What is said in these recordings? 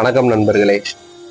வணக்கம் நண்பர்களே.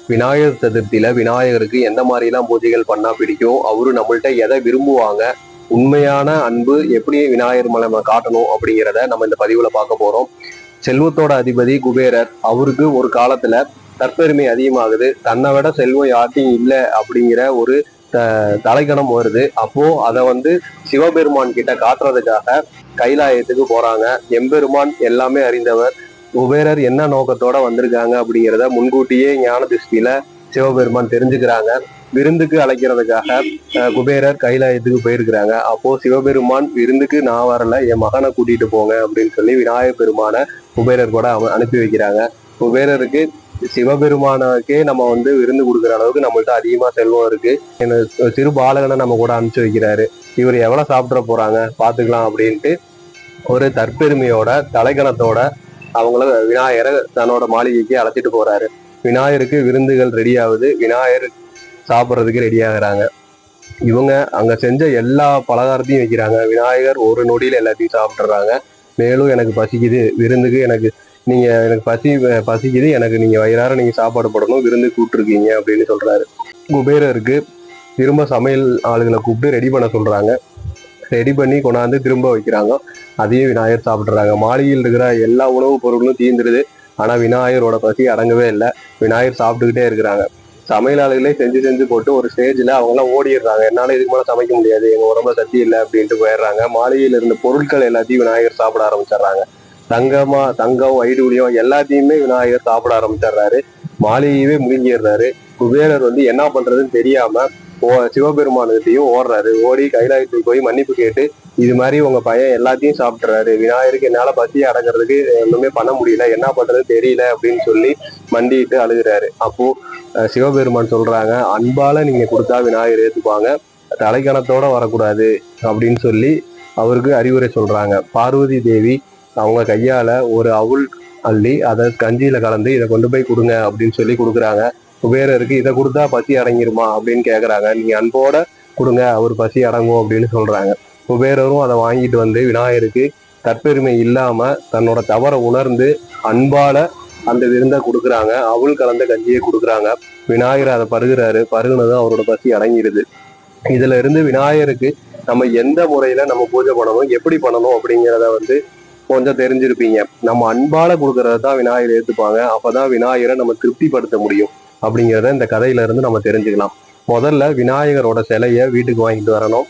விநாயகர் சதுர்த்தியில விநாயகருக்கு எந்த மாதிரிலாம் பூஜைகள் பண்ணா பிடிக்கும்? அவரு நம்மள்ட்ட எதை விரும்புவாங்க? உண்மையான அன்பு எப்படி விநாயகர் மேல நம்ம காட்டணும் அப்படிங்கிறத நம்ம இந்த பதிவுல பார்க்க போறோம். செல்வத்தோட அதிபதி குபேரர் அவருக்கு ஒரு காலத்துல தற்பெருமை அதிகமாகுது. தன்னை விட செல்வம் யார்ட்டையும் இல்லை அப்படிங்கிற ஒரு த- தலைக்கணம் வருது. அப்போ அதை வந்து சிவபெருமான் கிட்ட காட்டுறதுக்காக கைலாயத்துக்கு போறாங்க. எம்பெருமான் எல்லாமே அறிந்தவர். குபேரர் என்ன நோக்கத்தோட வந்திருக்காங்க அப்படிங்கிறத முன்கூட்டியே ஞான திருஷ்டியில சிவபெருமான் தெரிஞ்சுக்கிறாங்க. விருந்துக்கு அழைக்கிறதுக்காக குபேரர் கைலாயத்துக்கு போயிருக்கிறாங்க. அப்போ சிவபெருமான் விருந்துக்கு நான் வரல என் மகனை கூட்டிட்டு போங்க அப்படின்னு சொல்லி விநாயகர் பெருமான குபேரர் கூட அனுப்பி வைக்கிறாங்க. குபேரருக்கு சிவபெருமானுக்கே நம்ம வந்து விருந்து கொடுக்குற அளவுக்கு நம்மள்ட்ட அதிகமா செல்வம் இருக்கு. என்ன சிறு பாலகனை நம்ம கூட அனுப்பிச்சு வைக்கிறாரு. இவர் எவ்வளவு சாப்பிட போறாங்க பாத்துக்கலாம் அப்படின்ட்டு ஒரு தற்பெருமையோட தலைக்கணத்தோட அவங்கள விநாயகரை தன்னோட மாளிகைக்கு அழைச்சிட்டு போறாரு. விநாயகருக்கு விருந்துகள் ரெடி ஆகுது. விநாயகர் சாப்பிட்றதுக்கு ரெடி ஆகுறாங்க. இவங்க அங்க செஞ்ச எல்லா பலகாரத்தையும் வைக்கிறாங்க. விநாயகர் ஒரு நொடியில எல்லாத்தையும் சாப்பிட்றாங்க மேலும் எனக்கு பசிக்குது. விருந்துக்கு எனக்கு நீங்க எனக்கு பசி பசிக்குது. எனக்கு நீங்க வயிறார நீங்க சாப்பாடு போடணும். விருந்து கூப்பிட்டுருக்கீங்க அப்படின்னு சொல்றாரு. குபேரருக்கு திரும்ப சமையல் ஆளுகளை கூப்பிட்டு ரெடி பண்ண சொல்றாங்க. ரெடி பண்ணி கொண்டாந்து திரும்ப வைக்கிறாங்க. அதையும் விநாயகர் சாப்பிட்றாங்க. மாளிகையில் இருக்கிற எல்லா உணவுப் பொருட்களும் தீந்துருது. ஆனா விநாயகரோட பசி அடங்கவே இல்லை. விநாயகர் சாப்பிட்டுக்கிட்டே இருக்கிறாங்க. சமையலாளர்களே செஞ்சு செஞ்சு போட்டு ஒரு ஸ்டேஜ்ல அவங்களாம் ஓடிடுறாங்க. என்னால இதுக்கு மேலே சமைக்க முடியாது. எங்க உடம்புல சக்தி இல்லை அப்படின்ட்டு போயிடுறாங்க. மாளிகையில் இருந்த பொருட்கள் எல்லாத்தையும் விநாயகர் சாப்பிட ஆரம்பிச்சிடுறாங்க. தங்கமா தங்கம் வைடூரியம் எல்லாத்தையுமே விநாயகர் சாப்பிட ஆரம்பிச்சிடுறாரு. மாளிகையவே முழுங்கிடுறாரு குபேரர் வந்து என்ன பண்றதுன்னு தெரியாம ஓ சிவபெருமானுகிட்டையும் ஓடுறாரு. ஓடி கைலாயத்துக்கு போய் மன்னிப்பு கேட்டு இது மாதிரி உங்க பையன் எல்லாத்தையும் சாப்பிட்றாரு விநாயகருக்கு என்னால பசி அடங்குறதுக்கு ஒண்ணுமே பண்ண முடியல. என்ன பண்றது தெரியல அப்படின்னு சொல்லி மண்டிட்டு அழுகுறாரு. அப்போ சிவபெருமான் சொல்றாங்க அன்பால நீங்க கொடுத்தா விநாயகர் ஏத்துப்பாங்க. தலைக்கணத்தோட வரக்கூடாது. அப்படின்னு சொல்லி அவருக்கு அறிவுரை சொல்றாங்க. பார்வதி தேவி அவங்க கையால ஒரு அவுள் அள்ளி அதை கஞ்சியில கலந்து இதை கொண்டு போய் கொடுங்க அப்படின்னு சொல்லி கொடுக்குறாங்க. குபேரருக்கு இதை கொடுத்தா பசி அடங்கிருமா அப்படின்னு கேக்குறாங்க. நீங்க அன்போட கொடுங்க அவர் பசி அடங்கும் அப்படின்னு சொல்றாங்க. குபேரரும் அதை வாங்கிட்டு வந்து விநாயகருக்கு தற்பெருமை இல்லாம தன்னோட தவறை உணர்ந்து அன்பால அந்த விருந்தை கொடுக்குறாங்க. அவள் கலந்த கஞ்சியை கொடுக்குறாங்க. விநாயகர் அதை பருகுறாரு. பருகுனதும் அவரோட பசி அடங்கிடுது. இதுல இருந்து விநாயகருக்கு நம்ம எந்த முறையில நம்ம பூஜை பண்ணணும் எப்படி பண்ணணும் அப்படிங்கிறத வந்து கொஞ்சம் தெரிஞ்சிருப்பீங்க. நம்ம அன்பால கொடுக்கறத தான் விநாயகர் ஏத்துப்பாங்க. அப்பதான் விநாயகரை நம்ம திருப்திப்படுத்த முடியும். அப்படிங்கிறத இந்த கதையில இருந்து நம்ம தெரிஞ்சுக்கலாம். முதல்ல விநாயகரோட சிலையை வீட்டுக்கு வாங்கிட்டு வரணும்.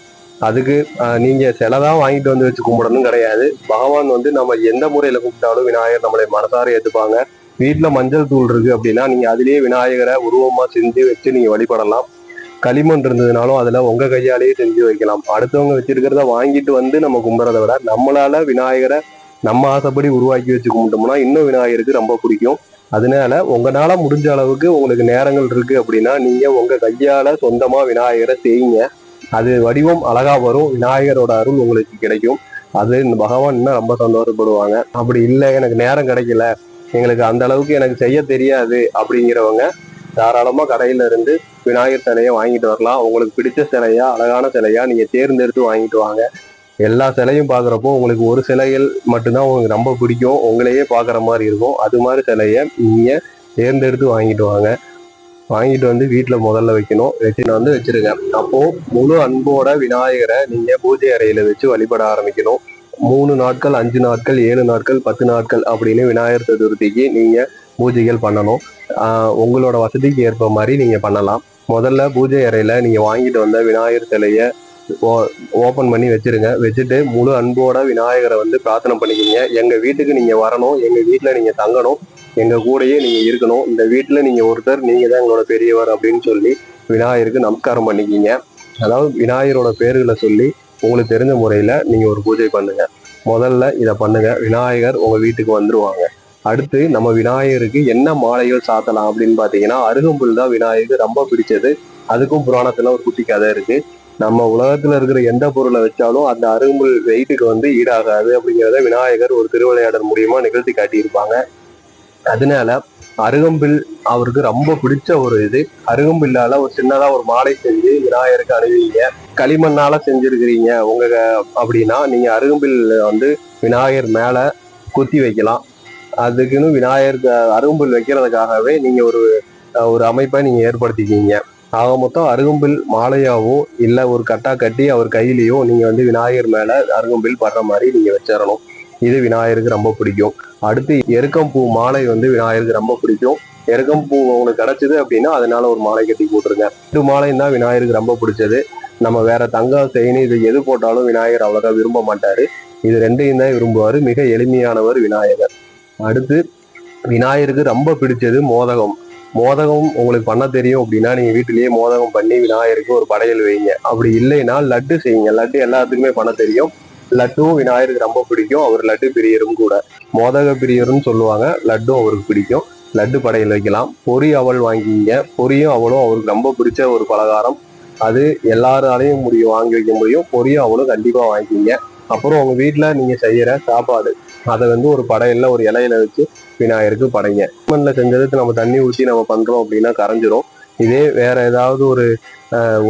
அதுக்கு நீங்க சிலை தான் வாங்கிட்டு வந்து வச்சு கும்பிடணும் கிடையாது. பகவான் வந்து நம்ம எந்த முறையில கும்பிட்டாலும் விநாயகர் நம்மளை மனசார ஏத்துப்பாங்க. வீட்டுல மஞ்சள் தூள் இருக்கு அப்படின்னா நீங்க அதுலயே விநாயகரை உருவமா செஞ்சு வச்சு நீங்க வழிபடலாம். களிமண் இருந்ததுனாலும் அதுல உங்க கையாலேயே செஞ்சு வைக்கலாம். அடுத்தவங்க வச்சிருக்கிறத வாங்கிட்டு வந்து நம்ம கும்பிட்றத விட நம்மளால விநாயகரை நம்ம ஆசைப்படி உருவாக்கி வச்சு கும்பிட்டோம்னா இன்னும் விநாயகருக்கு ரொம்ப பிடிக்கும். அதனால உங்களால முடிஞ்ச அளவுக்கு உங்களுக்கு நேரங்கள் இருக்கு அப்படின்னா நீங்க உங்க கையால சொந்தமா விநாயகரை செய்யுங்க. அது வடிவம் அழகா வரும். விநாயகரோட அருள் உங்களுக்கு கிடைக்கும். அது இந்த பகவான் இன்னும் ரொம்ப சந்தோஷப்படுவாங்க. அப்படி இல்லை எனக்கு நேரம் கிடைக்கல. எங்களுக்கு அந்த அளவுக்கு எனக்கு செய்ய தெரியாது அப்படிங்கிறவங்க தாராளமா கடையில இருந்து விநாயகர் சிலையை வாங்கிட்டு வரலாம். உங்களுக்கு பிடிச்ச சிலையா அழகான சிலையா நீங்க தேர்ந்தெடுத்து வாங்கிட்டு வாங்க. எல்லா சிலையும் பார்க்குறப்போ உங்களுக்கு ஒரு சிலைகள் மட்டும்தான் உங்களுக்கு ரொம்ப பிடிக்கும். உங்களையே பார்க்குற மாதிரி இருக்கும். அது மாதிரி சிலையை நீங்கள் தேர்ந்தெடுத்து வாங்கிட்டு வாங்க. வாங்கிட்டு வந்து வீட்டில் முதல்ல வைக்கணும். வச்சுட்டு வந்து வச்சுருக்கேன். அப்போது முழு அன்போட விநாயகரை நீங்கள் பூஜை அறையில் வச்சு வழிபட ஆரம்பிக்கணும். மூணு நாட்கள் அஞ்சு நாட்கள் ஏழு நாட்கள் பத்து நாட்கள் அப்படின்னு விநாயகர் சதுர்த்திக்கு நீங்கள் பூஜைகள் பண்ணணும். உங்களோட வசதிக்கு ஏற்ப மாதிரி நீங்கள் பண்ணலாம். முதல்ல பூஜை அறையில் நீங்கள் வாங்கிட்டு வந்த விநாயகர் சிலையை ஓப்பன் பண்ணி வச்சிருங்க. வச்சுட்டு முழு அன்போட விநாயகரை வந்து பிரார்த்தனை பண்ணிக்கிங்க. எங்க வீட்டுக்கு நீங்க வரணும். எங்க வீட்டுல நீங்க தங்கணும். எங்க கூடயே நீங்க இருக்கணும். இந்த வீட்டுல நீங்க ஒருத்தர் நீங்க தான் எங்களோட பெரியவர் அப்படின்னு சொல்லி விநாயகருக்கு நமஸ்காரம் பண்ணிக்கிங்க. அதாவது விநாயகரோட பேர்களை சொல்லி உங்களுக்கு தெரிஞ்ச முறையில நீங்க ஒரு பூஜை பண்ணுங்க. முதல்ல இதை பண்ணுங்க. விநாயகர் உங்க வீட்டுக்கு வந்துருவாங்க. அடுத்து நம்ம விநாயகருக்கு என்ன மாலைகள் சாத்தலாம் அப்படின்னு பாத்தீங்கன்னா அருகம்புல் தான் விநாயகருக்கு ரொம்ப பிடிச்சது. அதுக்கும் புராணத்துல ஒரு குட்டி கதை இருக்கு. நம்ம உலகத்துல இருக்கிற எந்த பொருளை வச்சாலும் அந்த அருகம்புல் வெயிட்டுக்கு வந்து ஈடாகாது அப்படிங்கிறத விநாயகர் ஒரு திருவிளையாடல் மூலியமா நிகழ்த்தி காட்டியிருப்பாங்க. அதனால அருகம்பில் அவருக்கு ரொம்ப பிடிச்ச ஒரு இது. அருகம்பில்லால ஒரு சின்னதா ஒரு மாலை செஞ்சு விநாயகருக்கு அணிவீங்க. களிமண்ணால செஞ்சிருக்கிறீங்க உங்க அப்படின்னா நீங்க அருகம்பில் வந்து விநாயகர் மேல குத்தி வைக்கலாம். அதுக்குன்னு விநாயகருக்கு அருகம்பில் வைக்கிறதுக்காகவே நீங்க ஒரு ஒரு அமைப்பை நீங்க ஏற்படுத்திக்கிங்க. ஆக மொத்தம் அருகம்பில் மாலையாவோ இல்லை ஒரு கட்டா கட்டி அவர் கையிலையோ நீங்கள் வந்து விநாயகர் மேலே அருகம்பில் படுற மாதிரி நீங்கள் வச்சிடணும் இது விநாயகருக்கு ரொம்ப பிடிக்கும். அடுத்து எருக்கம்பூ மாலை வந்து விநாயகருக்கு ரொம்ப பிடிக்கும். எருக்கம்பூ உங்களுக்கு கிடச்சிது அப்படின்னா அதனால ஒரு மாலை கட்டி போட்டுருங்க. ரெண்டு மாலையும் தான் விநாயகருக்கு ரொம்ப பிடிச்சது. நம்ம வேற தங்கம் செயின் இது எது போட்டாலும் விநாயகர் அவ்வளோக்கா விரும்ப மாட்டார். இது ரெண்டையும் தான் விரும்புவார். மிக எளிமையானவர் விநாயகர். அடுத்து விநாயகருக்கு ரொம்ப பிடிச்சது மோதகம். மோதகம் உங்களுக்கு பண்ண தெரியும் அப்படின்னா நீங்க வீட்டிலேயே மோதகம் பண்ணி விநாயகருக்கு ஒரு படையல் வைங்க. அப்படி இல்லைன்னா லட்டு செய்யுங்க. லட்டு எல்லாத்துக்குமே பண்ண தெரியும். லட்டும் விநாயகருக்கு ரொம்ப பிடிக்கும். அவர் லட்டு பிரியரும் கூட. மோதக பிரியரும் சொல்லுவாங்க. லட்டும் அவருக்கு பிடிக்கும். லட்டு படையல் வைக்கலாம். பொரி அவள் வாங்கிங்க பொரியும் அவளும் அவருக்கு ரொம்ப பிடிச்ச ஒரு பலகாரம். அது எல்லாராலையும் முடியும் வாங்கி வைக்க முடியும். பொரியும் அவளும் கண்டிப்பா வாங்கிக்கிங்க. அப்புறம் உங்க வீட்டுல நீங்க செய்யற சாப்பாடு. அதை வந்து ஒரு படையில ஒரு இலையில வச்சு விநாயகருக்கு படைங்க. மண்ணில் செஞ்சதுக்கு நம்ம தண்ணி ஊற்றி நம்ம பண்றோம் அப்படின்னா கரைஞ்சிரும். இதே வேற ஏதாவது ஒரு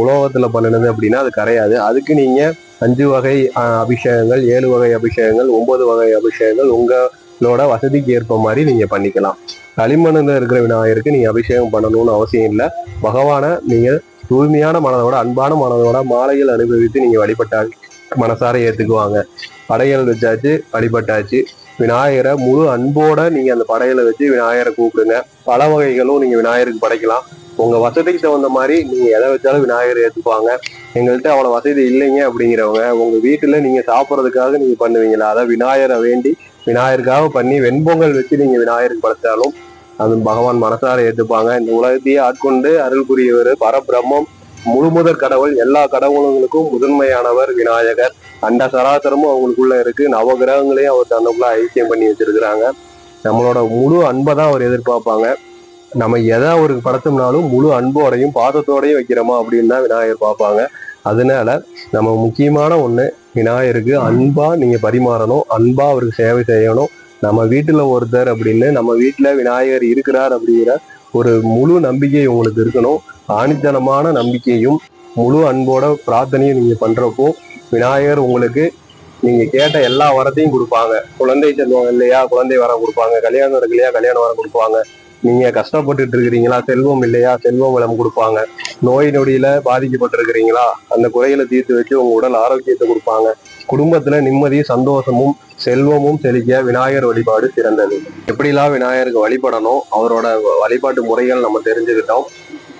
உலோகத்தில் உலோகத்துல பண்ணினது அப்படின்னா அது கரையாது. அதுக்கு நீங்க அஞ்சு வகை அபிஷேகங்கள் ஏழு வகை அபிஷேகங்கள் ஒன்பது வகை அபிஷேகங்கள் உங்களோட வசதிக்கு ஏற்ப மாதிரி நீங்க பண்ணிக்கலாம். களிமண்ணில் இருக்கிற விநாயகருக்கு நீங்க அபிஷேகம் பண்ணணும்னு அவசியம் இல்லை. பகவானை நீங்க தூய்மையான மனதோட அன்பான மனதோட மாலைகள் அனுபவித்து நீங்க வழிபட்டால் மனசார ஏத்துக்குவாங்க. படையல் வச்சாச்சு வழிபட்டாச்சு. விநாயகரை முழு அன்போட நீங்க அந்த படையலை வச்சு விநாயகரை கூப்பிடுங்க. பல வகைகளும் நீங்க விநாயகருக்கு படைக்கலாம். உங்க வசதிக்கு தகுந்த மாதிரி நீங்க எதை வச்சாலும் விநாயகர் ஏத்துப்பாங்க. எங்கள்கிட்ட அவ்வளவு வசதி இல்லைங்க அப்படிங்கிறவங்க உங்க வீட்டுல நீங்க சாப்பிட்றதுக்காக நீங்க பண்ணுவீங்களா? அதை விநாயகரை வேண்டி விநாயகருக்காக பண்ணி வெண்பொங்கல் வச்சு நீங்க விநாயகருக்கு படைச்சாலும் அது பகவான் மனசார ஏத்துப்பாங்க. இந்த உலகத்தையே ஆட்கொண்டு அருள் புரியவர் பரபிரம்மம். முழுமுதற் கடவுள் எல்லா கடவுள்களுக்கும் முதன்மையானவர் விநாயகர். அண்ட சராசரமும் அவங்களுக்குள்ள இருக்கு. நவகிரகங்களையும் அவர் தன்னுக்குள்ள ஐக்கியம் பண்ணி வச்சிருக்கிறாங்க. நம்மளோட முழு அன்பை தான் அவர் எதிர்பார்ப்பாங்க. நம்ம எதை அவருக்கு படுத்தும்னாலும் முழு அன்போடையும் பாதத்தோடையும் வைக்கிறோமா அப்படின்னு தான் விநாயகர் பார்ப்பாங்க. அதனால நம்ம முக்கியமான ஒண்ணு விநாயகருக்கு அன்பா நீங்க பரிமாறணும். அன்பா அவருக்கு சேவை செய்யணும். நம்ம வீட்டுல ஒருத்தர் அப்படின்னு நம்ம வீட்டுல விநாயகர் இருக்கிறார் அப்படிங்கிற ஒரு முழு நம்பிக்கை உங்களுக்கு இருக்கணும். ஆணித்தனமான நம்பிக்கையும் முழு அன்போட பிரார்த்தனையும் நீங்க பண்றப்போ விநாயகர் உங்களுக்கு நீங்க கேட்ட எல்லா வரத்தையும் கொடுப்பாங்க. குழந்தை செல்வம் இல்லையா? குழந்தை வரம் கொடுப்பாங்க. கல்யாணம் இருக்கு கல்யாணம் வர வரம் கொடுப்பாங்க. நீங்க கஷ்டப்பட்டுட்டு இருக்கிறீங்களா? செல்வம் இல்லையா? செல்வம் வளம் கொடுப்பாங்க. நோய் நொடியில பாதிக்கப்பட்டிருக்கிறீங்களா? அந்த குறைகளை தீர்த்து வச்சு உங்க உடல் ஆரோக்கியத்தை கொடுப்பாங்க. குடும்பத்துல நிம்மதி சந்தோஷமும் செல்வமும் செழிக்க விநாயகர் வழிபாடு சிறந்தது. எப்படிலாம் விநாயகருக்கு வழிபடணும்? அவரோட வழிபாட்டு முறைகள் நம்ம தெரிஞ்சுக்கிட்டோம்.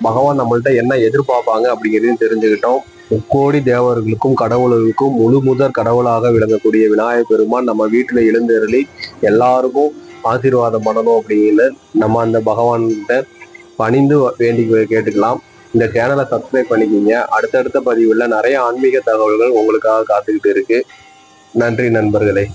பகவான் நம்மள்ட்ட என்ன எதிர்பார்ப்பாங்க அப்படிங்கிறதையும் தெரிஞ்சுக்கிட்டோம். முக்கோடி தேவர்களுக்கும் கடவுள்களுக்கும் முழு முதற் கடவுளாக விளங்கக்கூடிய விநாயகர் பெருமான் நம்ம வீட்டில் எழுந்தருளி எல்லாருக்கும் ஆசீர்வாதம் பண்ணணும் அப்படின்னு நம்ம அந்த பகவான்கிட்ட பணிந்து வேண்டி கேட்டுக்கலாம். இந்த சேனலை சப்ஸ்கிரைப் பண்ணிக்கிங்க. அடுத்தடுத்த பதிவில் நிறைய ஆன்மீக தகவல்கள் உங்களுக்காக காத்துக்கிட்டு இருக்கு. நன்றி நண்பர்களே.